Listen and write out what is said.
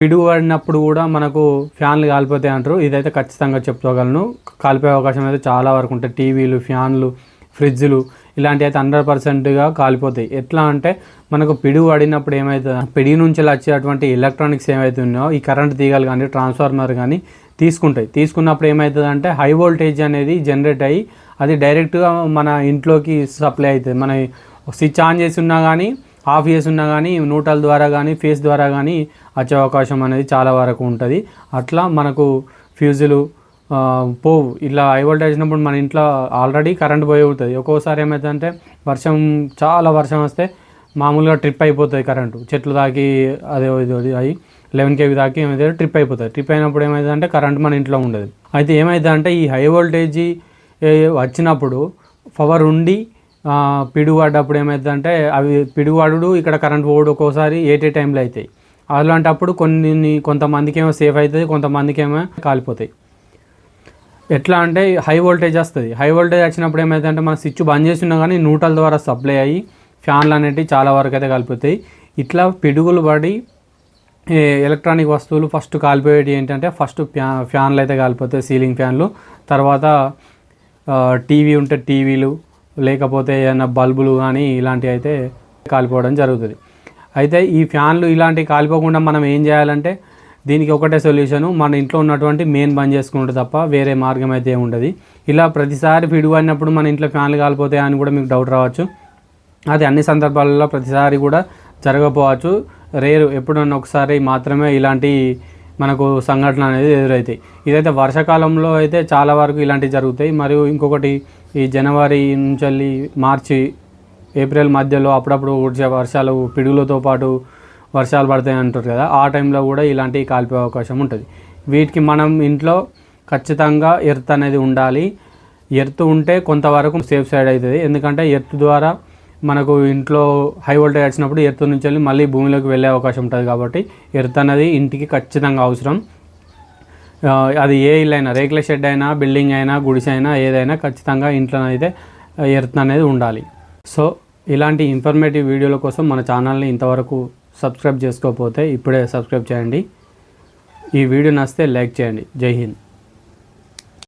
పిడుగుపడినప్పుడు కూడా మనకు ఫ్యాన్లు కాలిపోతాయి అంటారు. ఇదైతే ఖచ్చితంగా చెప్పుకోగలను. కాలిపోయే అవకాశం అయితే చాలా వరకు ఉంటాయి. టీవీలు ఫ్యాన్లు ఫ్రిడ్జ్లు ఇలాంటివి అయితే హండ్రెడ్ పర్సెంట్గా కాలిపోతాయి. ఎట్లా అంటే మనకు పిడుగు పడినప్పుడు ఏమవుతుంది పిడి నుంచి వచ్చేటువంటి ఎలక్ట్రానిక్స్ ఏమైతే ఉన్నాయో ఈ కరెంట్ తీగలు కానీ ట్రాన్స్ఫార్మర్ కానీ తీసుకుంటాయి. తీసుకున్నప్పుడు ఏమవుతుంది అంటే హై వోల్టేజ్ అనేది జనరేట్ అయ్యి అది డైరెక్ట్గా మన ఇంట్లోకి సప్లై అవుతుంది. మన స్విచ్ ఆన్ చేసి ఉన్నా కానీ ఆఫ్ ఇయర్స్ ఉన్నా కానీ న్యూట్రల్ ద్వారా కానీ ఫేస్ ద్వారా కానీ వచ్చే అవకాశం అనేది చాలా వరకు ఉంటుంది. అట్లా మనకు ఫ్యూజులు పోవు. ఇలా హై వోల్టేజ్ వచ్చినప్పుడు మన ఇంట్లో ఆల్రెడీ కరెంట్ పోయి ఉంటుంది ఒక్కోసారి ఏమవుతుందంటే వర్షం చాలా వర్షం వస్తే మామూలుగా ట్రిప్ అయిపోతుంది కరెంటు. చెట్లు దాకి అదే ఇది అవి లెవెన్ కేవీ దాకి ఏమైతే ట్రిప్ అయిపోతుంది. ట్రిప్ అయినప్పుడు ఏమైందంటే కరెంట్ మన ఇంట్లో ఉండదు. అయితే ఏమైందంటే ఈ హై వోల్టేజ్ వచ్చినప్పుడు పవర్ ఉండి ఆ, ఏమవుతుందంటే అవి పిడుగువాడు ఇక్కడ కరెంట్ పోవడం ఒక్కోసారి ఏటే టైంలో అవుతాయి అలాంటప్పుడు కొన్ని కొంతమందికి ఏమో సేఫ్ అవుతుంది కొంతమందికి ఏమో కాలిపోతాయి. ఎట్లా అంటే హై వోల్టేజ్ వస్తుంది. హై వోల్టేజ్ వచ్చినప్పుడు ఏమైందంటే మన స్విచ్ బంద్ చేసినా కానీ న్యూట్రల్ ద్వారా సప్లై అయ్యి ఫ్యాన్లు అనేటివి చాలా వరకు అయితే కలిపోతాయి. ఇట్లా పిడుగులు పడి ఎలక్ట్రానిక్ వస్తువులు ఫస్ట్ కాలిపోయేవి ఏంటంటే ఫస్ట్ ఫ్యా ఫ్యాన్లు అయితే కాలిపోతాయి సీలింగ్ ఫ్యాన్లు. తర్వాత టీవీ ఉంటే టీవీలు లేకపోతే ఏమైనా బల్బులు కానీ ఇలాంటివి అయితే కాలిపోవడం జరుగుతుంది. అయితే ఈ ఫ్యాన్లు ఇలాంటివి కాలిపోకుండా మనం ఏం చేయాలంటే దీనికి ఒకటే సొల్యూషను మన ఇంట్లో ఉన్నటువంటి మెయిన్ బంద్ చేసుకుంటే తప్ప వేరే మార్గం అయితే ఉండదు ఇలా ప్రతిసారి పిడుగు మన ఇంట్లో ఫ్యాన్లు కాలిపోతాయి అని కూడా మీకు డౌట్ రావచ్చు. అది అన్ని సందర్భాలలో ప్రతిసారి కూడా జరగకపోవచ్చు. రేరు ఎప్పుడన్నా ఒకసారి మాత్రమే ఇలాంటి మనకు సంఘటన అనేది ఎదురవుతాయి ఇదైతే వర్షాకాలంలో అయితే చాలా వరకు ఇలాంటివి జరుగుతాయి. మరియు ఇంకొకటి ఈ జనవరి నుంచి వెళ్ళి మార్చి ఏప్రిల్ మధ్యలో అప్పుడప్పుడు వచ్చే వర్షాలు పిడుగులతో పాటు వర్షాలు పడతాయి అంటారు కదా ఆ టైంలో కూడా ఇలాంటివి కాలిపోయే అవకాశం ఉంటుంది. వీటికి మనం ఇంట్లో ఖచ్చితంగా ఎర్త్ అనేది ఉండాలి. ఎర్త్ ఉంటే కొంతవరకు సేఫ్ సైడ్ అవుతుంది. ఎందుకంటే ఎర్త్ ద్వారా మనకు ఇంట్లో హై వోల్టేజ్ వచ్చినప్పుడు ఎర్త్ నుంచి వెళ్ళి మళ్ళీ భూమిలోకి వెళ్ళే అవకాశం ఉంటుంది కాబట్టి ఎర్త్ అనేది ఇంటికి ఖచ్చితంగా అవసరం. అది ఏ ఇల్లు అయినా రేకుల షెడ్ అయినా బిల్డింగ్ అయినా గుడిసె అయినా ఏదైనా ఖచ్చితంగా ఇంట్లో అయితే ఎర్త్ అనేది ఉండాలి. సో ఇలాంటి ఇన్ఫర్మేటివ్ వీడియోల కోసం మన ఛానల్ని ఇంతవరకు సబ్స్క్రైబ్ చేసుకోకపోతే ఇప్పుడే సబ్స్క్రైబ్ చేయండి. ఈ వీడియో నచ్చితే లైక్ చేయండి. జై హింద్.